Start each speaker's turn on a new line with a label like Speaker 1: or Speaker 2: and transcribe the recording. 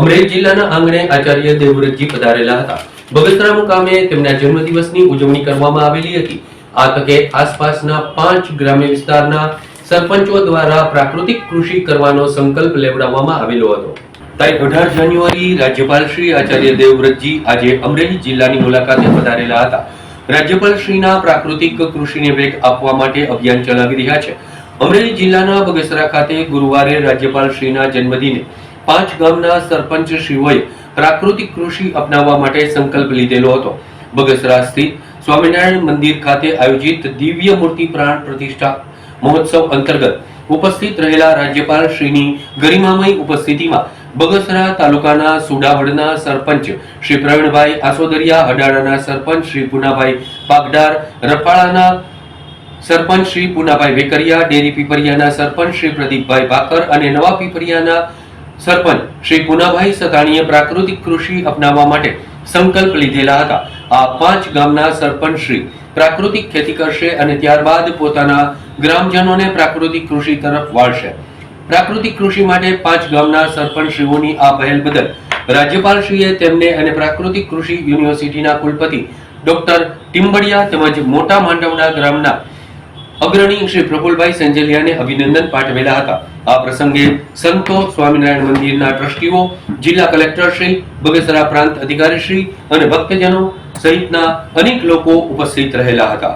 Speaker 1: અમરેલી જિલ્લાના આંગણે આચાર્ય દેવવ્રતજી પધારેલા હતા. બગસરા મુકામે તેમના જન્મદિવસની ઉજવણી કરવામાં આવેલી હતી. આ તકે આસપાસના પાંચ ગ્રામ્ય વિસ્તારના સરપંચો દ્વારા પ્રાકૃતિક કૃષિ કરવાનો સંકલ્પ લેવડાવવામાં આવેલો હતો. તારીખ અઢાર જાન્યુઆરી રાજ્યપાલ શ્રી આચાર્ય દેવવ્રતજી આજે અમરેલી જિલ્લાની મુલાકાતે પધારેલા હતા. રાજ્યપાલ શ્રીના પ્રાકૃતિક કૃષિને વેગ આપવા માટે અભિયાન ચલાવી રહ્યા છે. અમરેલી જિલ્લાના બગસરા ખાતે ગુરુવારે રાજ્યપાલ શ્રીના જન્મદિને પાંચ ગામના સરપંચ શ્રીઓએ પ્રાકૃતિક કૃષિ અપનાવવા માટે સંકલ્પ લીધેલો હતો. બગસરા સ્થિત સ્વામિનારાયણ મંદિર ખાતે આયોજિત દિવ્ય મૂર્તિ પ્રાણ પ્રતિષ્ઠા મહોત્સવ અંતર્ગત ઉપસ્થિત રહેલા રાજ્યપાલ શ્રીની ગરિમામય ઉપસ્થિતિમાં બગસરા તાલુકાના સુડાવડના સરપંચ શ્રી પ્રવીણભાઈ આસોદરિયા હડાડાના સરપંચ શ્રી પુનાભાઈ પાગડાર, રફાળાના સરપંચ શ્રી પુનાભાઈ વેકરિયા, ડેરી પીપરિયાના સરપંચ શ્રી પ્રદીપભાઈ ભાકર અને નવા પીપરિયાના સરપંચ શ્રી પુનાભાઈ સતાણીએ પ્રાકૃતિક કૃષિ અપનાવવા માટે સંકલ્પ લીધેલા હતા. આ પાંચ ગામના સરપંચ શ્રી પ્રાકૃતિક ખેતી કરશે અને ત્યારબાદ પોતાના ગ્રામજનોને પ્રાકૃતિક કૃષિ તરફ વાળશે. પ્રાકૃતિક કૃષિ માટે પાંચ ગામના સરપંચશ્રીઓની આ પહેલ બદલ રાજ્યપાલશ્રીએ તેમને અને પ્રાકૃતિક કૃષિ યુનિવર્સિટીના કુલપતિ ડોક્ટર ટિમ્બડિયા તેમજ મોટા માંડવના ગ્રામના અગ્રણી શ્રી પ્રફુલભાઈ સંજેલિયાને અભિનંદન પાઠવેલા હતા. આ પ્રસંગે સંતો સ્વામિનારાયણ મંદિરના ટ્રસ્ટીઓ, જિલ્લા કલેક્ટર શ્રી, બગસરા પ્રાંત અધિકારી શ્રી અને ભક્તજનો સહિતના અનેક લોકો ઉપસ્થિત રહેલા હતા.